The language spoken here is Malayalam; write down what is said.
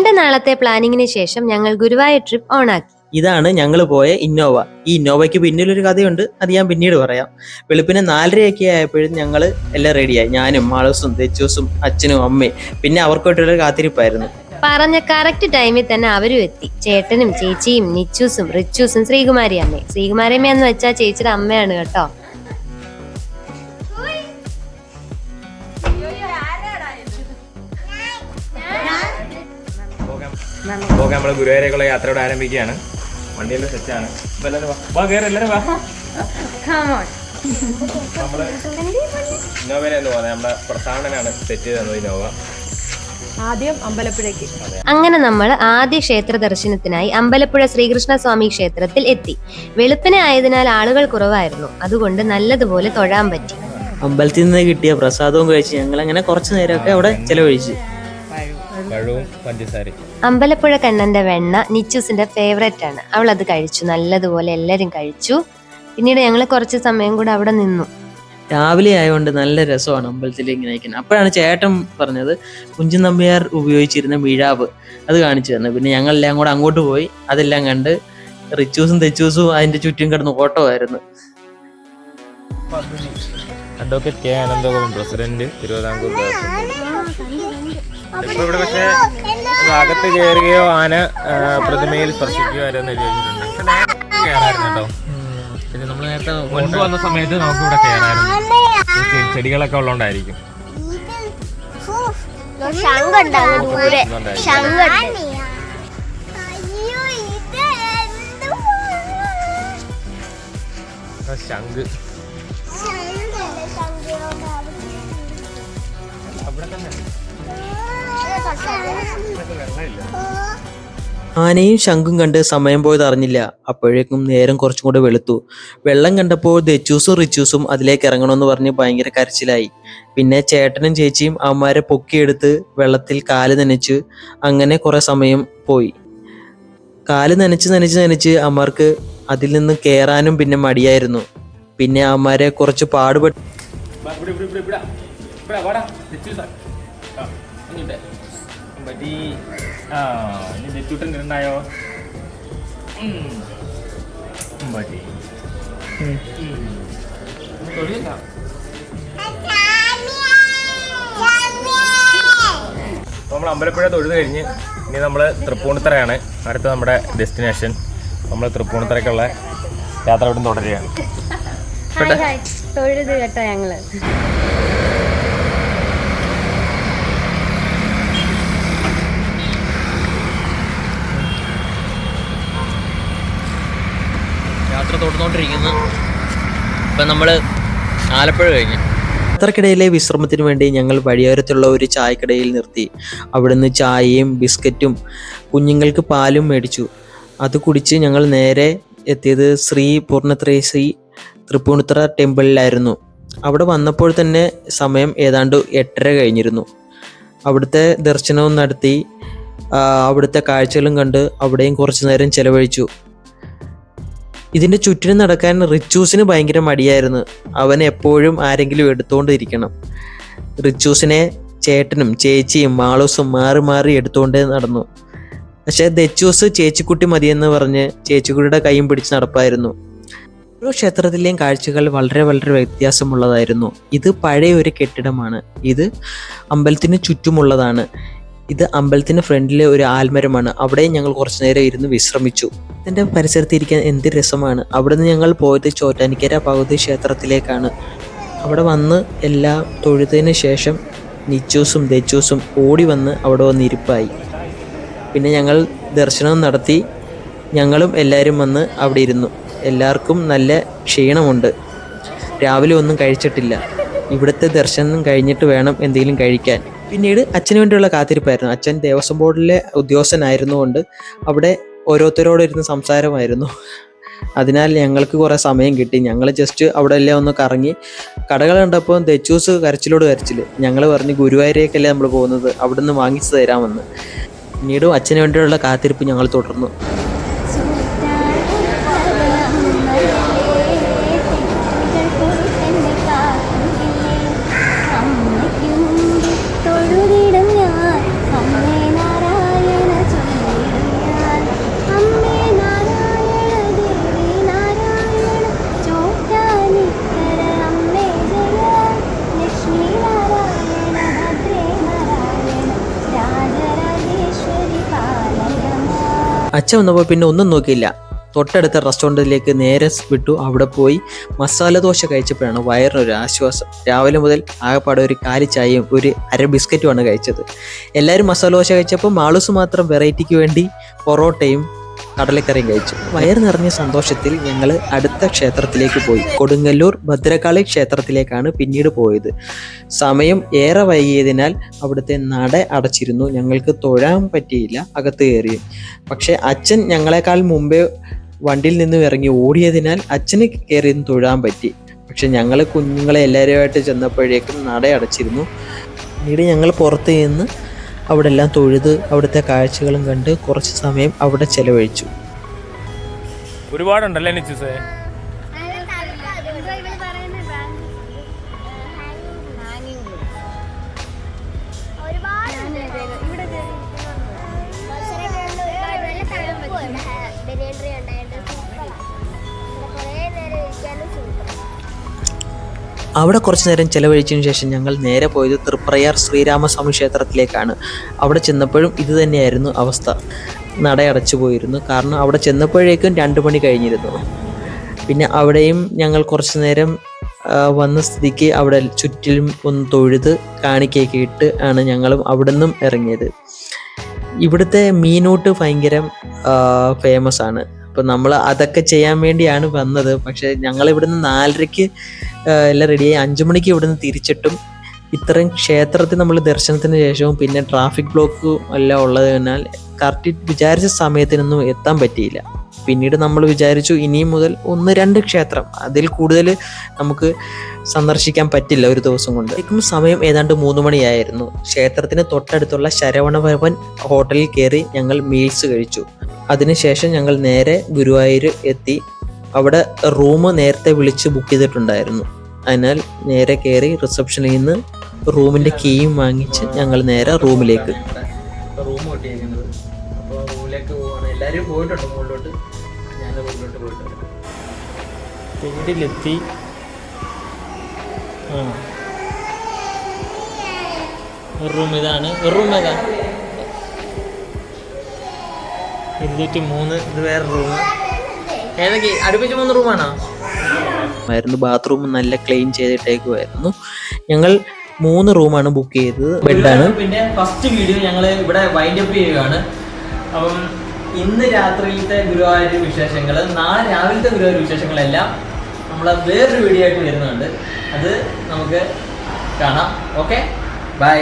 നീണ്ട നാളത്തെ പ്ലാനിങ്ങിന് ശേഷം ഞങ്ങൾ ഗുരുവായൂർ ട്രിപ്പ് ഓണാക്കി ഇതാണ് ഞങ്ങൾ പോയ ഇന്നോവ. ഈ ഇന്നോവയ്ക്ക് പിന്നിലൊരു കഥയുണ്ട്. അത് ഞാൻ പിന്നീട് പറയാം. വെളുപ്പിനെ നാലരയൊക്കെ ആയപ്പോഴും ഞങ്ങൾ എല്ലാം റെഡിയായി ഞാനും മാളസും തെച്ചൂസും അച്ഛനും അമ്മയും. പിന്നെ അവർക്കായിട്ടൊരു കാത്തിരിപ്പായിരുന്നു. പറഞ്ഞ കറക്റ്റ് ടൈമിൽ തന്നെ അവരും എത്തി. ചേട്ടനും ചേച്ചിയും നിച്ചൂസും റിച്ചൂസും ശ്രീകുമാരി അമ്മയും ശ്രീകുമാരി അമ്മ എന്ന് വെച്ചാൽ ചേച്ചിയുടെ അമ്മയാണ് കേട്ടോ. പോകാൻ നമ്മൾ ഗുരുവായൂരേക്കുള്ള യാത്രയോട് ആരംഭിക്കുകയാണ്. വണ്ടിയെല്ലാം സെറ്റാണ്. എല്ലാവരും വാ. വാ കയറി എല്ലാവരും വാ. നമ്മൾ സെറ്റ് ചെയ്ത് തന്നത് ഇന്നോവ. ആദ്യം അമ്പലപ്പുഴയ്ക്ക്. അങ്ങനെ നമ്മൾ ആദ്യ ക്ഷേത്ര ദർശനത്തിനായി അമ്പലപ്പുഴ ശ്രീകൃഷ്ണ സ്വാമി ക്ഷേത്രത്തിൽ എത്തി. വെളുപ്പിനെ ആയതിനാൽ ആളുകൾ കുറവായിരുന്നു. അതുകൊണ്ട് നല്ലതുപോലെ തൊഴാൻ പറ്റി. അമ്പലത്തിൽ നിന്ന് കിട്ടിയ പ്രസാദവും കഴിച്ച് ഞങ്ങൾ അങ്ങനെ കുറച്ചു നേരമൊക്കെ അവിടെ ചെലവഴിച്ചു. പഴവും പഞ്ചസാരയും. അമ്പലപ്പുഴ കണ്ണന്റെ വെണ്ണ നിച്ചൂസിന്റെ ഫേവറേറ്റ് ആണ്. അവൾ അത് കഴിച്ചു. നല്ലതുപോലെ എല്ലാരും കഴിച്ചു. പിന്നീട് ഞങ്ങൾ കുറച്ച് സമയം കൂടെ അവിടെ നിന്നു. രാവിലെ ആയതുകൊണ്ട് നല്ല രസമാണ് അമ്പലത്തിൽ ഇങ്ങനെ അപ്പോഴാണ് ചേട്ടൻ പറഞ്ഞത് കുഞ്ചൻ നമ്പ്യാർ ഉപയോഗിച്ചിരുന്ന മിഴാവ് അത് കാണിച്ചു തന്നെ. പിന്നെ ഞങ്ങളെല്ലാം കൂടെ അങ്ങോട്ട് പോയി അതെല്ലാം കണ്ട് റിച്ചൂസും തെച്ചൂസും അതിന്റെ ചുറ്റും കിടന്ന് ഓട്ടമായിരുന്നു. Advocate K Anandagopan president Thiruvithamkoor Devaswom. ഇപ്പൊ ഇവിടെ പക്ഷേ അകത്ത് കയറുകയോ ആന പ്രതിമയിൽ സ്പർശിക്കുകയോ ആരെന്ന് ചോദിച്ചിട്ടുണ്ട്. പക്ഷെ നേരത്തെ കയറായിരുന്നു? കേട്ടോ പിന്നെ നമ്മൾ നേരത്തെ മുൻപ് വന്ന സമയത്ത് നമുക്ക് ഇവിടെ കയറായിരുന്നു ചെടികളൊക്കെ ഉള്ളതുകൊണ്ടായിരിക്കും ആ, ശംഖ്. അവിടെ തന്നെ. ആനയും ശംഖും കണ്ട് സമയം പോയത് അറിഞ്ഞില്ല. അപ്പോഴേക്കും നേരം കുറച്ചും കൂടെ വെളുത്തു. വെള്ളം കണ്ടപ്പോൾ ദച്ചൂസും റിച്ചൂസും അതിലേക്ക് ഇറങ്ങണമെന്ന് പറഞ്ഞ് ഭയങ്കര കരച്ചിലായി. പിന്നെ ചേട്ടനും ചേച്ചിയും അവന്മാരെ പൊക്കിയെടുത്ത് വെള്ളത്തിൽ കാൽ നനച്ച് അങ്ങനെ കുറെ സമയം പോയി. കാൽ നനച്ച് നനച്ച് നനച്ച് അമ്മമാർക്ക് അതിൽ നിന്ന് കയറാനും പിന്നെ മടിയായിരുന്നു. പിന്നെ അവന്മാരെ കുറച്ച് പാടുപെട്ട് ഉം. അമ്പടി. ഉം. ഒന്ന് തൊഴിലില്ല. നമ്മൾ അമ്പലപ്പുഴ തൊഴുത് കഴിഞ്ഞ് ഇനി നമ്മൾ തൃപ്പൂണിത്തറയാണ് അടുത്ത നമ്മുടെ ഡെസ്റ്റിനേഷൻ നമ്മൾ തൃപ്പൂണിത്തറയ്ക്കുള്ള യാത്ര ഇവിടെ തുടരുകയാണ് തൊഴുത് കേട്ടോ ഞങ്ങൾ യാത്ര തുടർന്നുകൊണ്ടിരിക്കുന്നു ഇപ്പം നമ്മൾ ആലപ്പുഴ കഴിഞ്ഞു. യാത്രക്കിടയിലെ വിശ്രമത്തിന് വേണ്ടി ഞങ്ങൾ വഴിയോരത്തുള്ള ഒരു ചായക്കടയിൽ നിർത്തി. അവിടുന്ന് ചായയും ബിസ്ക്കറ്റും കുഞ്ഞുങ്ങൾക്ക് പാലും മേടിച്ചു. അത് കുടിച്ച് ഞങ്ങൾ നേരെ എത്തിയത് ശ്രീ പൂർണത്രേശ്രീ തൃപ്പൂണിത്തറ ടെമ്പിളിലായിരുന്നു. അവിടെ വന്നപ്പോൾ തന്നെ സമയം ഏതാണ്ട് എട്ടര കഴിഞ്ഞിരുന്നു. അവിടുത്തെ ദർശനവും നടത്തി അവിടുത്തെ കാഴ്ചകളും കണ്ട് അവിടെയും കുറച്ചു നേരം ചെലവഴിച്ചു. ഇതിന്റെ ചുറ്റിനും നടക്കാൻ റിച്ചൂസിന് ഭയങ്കര മടിയായിരുന്നു. അവൻ എപ്പോഴും ആരെങ്കിലും എടുത്തുകൊണ്ടിരിക്കണം റിച്ചൂസിനെ ചേട്ടനും ചേച്ചിയും മാളൂസും മാറി മാറി എടുത്തുകൊണ്ടേ നടന്നു. പക്ഷെ ദച്ചൂസ് ചേച്ചിക്കുട്ടി മതിയെന്ന് പറഞ്ഞ് ചേച്ചിക്കുട്ടിയുടെ കൈയും പിടിച്ച് നടപ്പായിരുന്നു. ഓരോ ക്ഷേത്രത്തിലെയും കാഴ്ചകൾ വളരെ വളരെ വ്യത്യാസമുള്ളതായിരുന്നു. ഇത് പഴയ ഒരു കെട്ടിടമാണ്. ഇത് അമ്പലത്തിന് ചുറ്റുമുള്ളതാണ്. ഇത് അമ്പലത്തിന് ഫ്രണ്ടിലെ ഒരു ആൽമരമാണ്. അവിടെ ഞങ്ങൾ കുറച്ചു നേരം ഇരുന്ന് വിശ്രമിച്ചു. ഇതിന്റെ പരിസരത്ത് ഇരിക്കാൻ എന്ത് രസമാണ്. അവിടെ നിന്ന് ഞങ്ങൾ പോയത് ചോറ്റാനിക്കര ഭഗവതി ക്ഷേത്രത്തിലേക്കാണ്. അവിടെ വന്ന് എല്ലാം തൊഴുതതിന് ശേഷം നിച്ചൂസും ദച്ചൂസും ഓടി വന്ന് അവിടെ വന്ന് ഇരിപ്പായി. പിന്നെ ഞങ്ങൾ ദർശനം നടത്തി ഞങ്ങളും എല്ലാവരും വന്ന് അവിടെ ഇരുന്നു. എല്ലാവർക്കും നല്ല ക്ഷീണമുണ്ട്. രാവിലെ ഒന്നും കഴിച്ചിട്ടില്ല. ഇവിടുത്തെ ദർശനം കഴിഞ്ഞിട്ട് വേണം എന്തെങ്കിലും കഴിക്കാൻ. പിന്നീട് അച്ഛന് വേണ്ടിയുള്ള കാത്തിരിപ്പായിരുന്നു. അച്ഛൻ ദേവസ്വം ബോർഡിലെ ഉദ്യോഗസ്ഥനായിരുന്നുകൊണ്ട് അവിടെ ഓരോരുത്തരോട് ഇരുന്ന് സംസാരമായിരുന്നു. അതിനാൽ ഞങ്ങൾക്ക് കുറേ സമയം കിട്ടി. ഞങ്ങൾ ജസ്റ്റ് അവിടെ എല്ലാം ഒന്ന് കറങ്ങി. കടകൾ കണ്ടപ്പോൾ ദച്ചൂസ് കരച്ചിലോട് കരച്ചിൽ ഞങ്ങൾ പറഞ്ഞ് ഗുരുവായൂരേക്കല്ലേ നമ്മൾ പോകുന്നത്? അവിടെ നിന്ന് വാങ്ങിച്ചു തരാമെന്ന്. പിന്നീടും അച്ഛന് വേണ്ടിയുള്ള കാത്തിരിപ്പ് ഞങ്ങൾ തുടർന്നു. അച്ഛൻ വന്നപ്പോൾ പിന്നെ ഒന്നും നോക്കിയില്ല. തൊട്ടടുത്ത റെസ്റ്റോറന്റിലേക്ക് നേരെ വിട്ടു. അവിടെ പോയി മസാല ദോശ കഴിച്ചപ്പോഴാണ് വയറിനൊരു ആശ്വാസം. രാവിലെ മുതൽ ആകെപ്പാടെ ഒരു കാലി ചായയും ഒരു അര ബിസ്ക്കറ്റുമാണ് കഴിച്ചത്. എല്ലാവരും മസാല ദോശ കഴിച്ചപ്പോൾ മാളൂസ് മാത്രം വെറൈറ്റിക്ക് വേണ്ടി പൊറോട്ടയും കടലക്കറിയും കഴിച്ചു. വയറ് നിറഞ്ഞ സന്തോഷത്തിൽ ഞങ്ങൾ അടുത്ത ക്ഷേത്രത്തിലേക്ക് പോയി. കൊടുങ്ങല്ലൂർ ഭദ്രകാളി ക്ഷേത്രത്തിലേക്കാണ് പിന്നീട് പോയത്. സമയം ഏറെ വൈകിയതിനാൽ അവിടുത്തെ നട അടച്ചിരുന്നു. ഞങ്ങൾക്ക് തൊഴാൻ പറ്റിയില്ല അകത്ത് കയറി. പക്ഷേ അച്ഛൻ ഞങ്ങളെക്കാൾ മുമ്പേ വണ്ടിയിൽ നിന്നും ഇറങ്ങി ഓടിയതിനാൽ അച്ഛന് കയറി തൊഴാൻ പറ്റി. പക്ഷെ ഞങ്ങൾ കുഞ്ഞുങ്ങളെ എല്ലാവരുമായിട്ട് ചെന്നപ്പോഴേക്കും നട അടച്ചിരുന്നു. പിന്നീട് ഞങ്ങൾ പുറത്ത് നിന്ന് അവിടെ എല്ലാം തൊഴുത് അവിടുത്തെ കാഴ്ചകളും കണ്ട് കുറച്ച് സമയം അവിടെ ചെലവഴിച്ചു. ഒരുപാടുണ്ടല്ലേ നിച്ചസേ അവിടെ കുറച്ച് നേരം ചെലവഴിച്ചതിന് ശേഷം ഞങ്ങൾ നേരെ പോയത് തൃപ്രയാർ ശ്രീരാമസ്വാമി ക്ഷേത്രത്തിലേക്കാണ്. അവിടെ ചെന്നപ്പോഴും ഇത് തന്നെയായിരുന്നു അവസ്ഥ. നടയടച്ചു പോയിരുന്നു. കാരണം അവിടെ ചെന്നപ്പോഴേക്കും രണ്ട് മണി കഴിഞ്ഞിരുന്നു. പിന്നെ അവിടെയും ഞങ്ങൾ കുറച്ച് നേരം വന്ന സ്ഥിതിക്ക് അവിടെ ചുറ്റിലും ഒന്ന് തൊഴുത് കാണിക്കയൊക്കെ ഇട്ട് ആണ് ഞങ്ങളും അവിടെ നിന്നും ഇറങ്ങിയത്. ഇവിടുത്തെ മീനൂട്ട് ഭയങ്കര ഫേമസ് ആണ്. അപ്പം നമ്മൾ അതൊക്കെ ചെയ്യാൻ വേണ്ടിയാണ് വന്നത്. പക്ഷേ ഞങ്ങൾ ഇവിടുന്ന് നാലരയ്ക്ക് എല്ലാം റെഡിയായി അഞ്ചു മണിക്ക് ഇവിടുന്ന് തിരിച്ചിട്ടും ഇത്രയും ക്ഷേത്രത്തിൽ നമ്മൾ ദർശനത്തിന് ശേഷവും പിന്നെ ട്രാഫിക് ബ്ലോക്കും എല്ലാം ഉള്ളതിനാൽ കറക്റ്റ് വിചാരിച്ച സമയത്തിനൊന്നും എത്താൻ പറ്റിയില്ല. പിന്നീട് നമ്മൾ വിചാരിച്ചു ഇനിയും മുതൽ ഒന്ന് രണ്ട് ക്ഷേത്രം അതിൽ കൂടുതൽ നമുക്ക് സന്ദർശിക്കാൻ പറ്റില്ല ഒരു ദിവസം കൊണ്ട്. ഇപ്പം സമയം ഏതാണ്ട് മൂന്ന് മണിയായിരുന്നു. ക്ഷേത്രത്തിന് തൊട്ടടുത്തുള്ള ശരവണഭവൻ ഹോട്ടലിൽ കയറി ഞങ്ങൾ മീൽസ് കഴിച്ചു. അതിനുശേഷം ഞങ്ങൾ നേരെ ഗുരുവായൂർ എത്തി. അവിടെ റൂം നേരത്തെ വിളിച്ച് ബുക്ക് ചെയ്തിട്ടുണ്ടായിരുന്നു. അതിനാൽ നേരെ കയറി റിസപ്ഷനിൽ നിന്ന് റൂമിന്റെ കീയും വാങ്ങിച്ച് ഞങ്ങൾ നേരെ റൂമിലേക്ക്. റൂം കിട്ടിയിരിക്കുന്നത് അപ്പോൾ റൂമിലേക്ക് പോവാണ്. എല്ലാവരും പോയിട്ടുണ്ട് മുകളിലോട്ട്. ഞാൻ റൂമിലോട്ട് പോയിട്ടുണ്ട് വീട്ടിലെത്തി ആ. ഒരു റൂം ഇതാണ്. ഒരു റൂം ഏതാ? ഇരുന്നൂറ്റി മൂന്ന് ഇത് വേറെ റൂം ഏതൊക്കെ? അടുപ്പിച്ച് മൂന്ന് റൂമാണോ ആയിരുന്നു. ബാത്റൂം നല്ല ക്ലീൻ ചെയ്തിട്ടേക്കുമായിരുന്നു ഞങ്ങൾ മൂന്ന് റൂമാണ് ബുക്ക് ചെയ്തത്. ബെഡാണ് പിന്നെ ഫസ്റ്റ് വീഡിയോ ഞങ്ങൾ ഇവിടെ വൈൻഡ് അപ്പ് ചെയ്യുകയാണ്. അപ്പം ഇന്ന് രാത്രിയിലത്തെ ഗുരുവായൂർ വിശേഷങ്ങൾ നാളെ രാവിലത്തെ ഗുരുവായൂർ വിശേഷങ്ങളെല്ലാം നമ്മൾ വേറൊരു വീഡിയോ ആയിട്ട് വരുന്നുണ്ട്. അത് നമുക്ക് കാണാം. Okay bye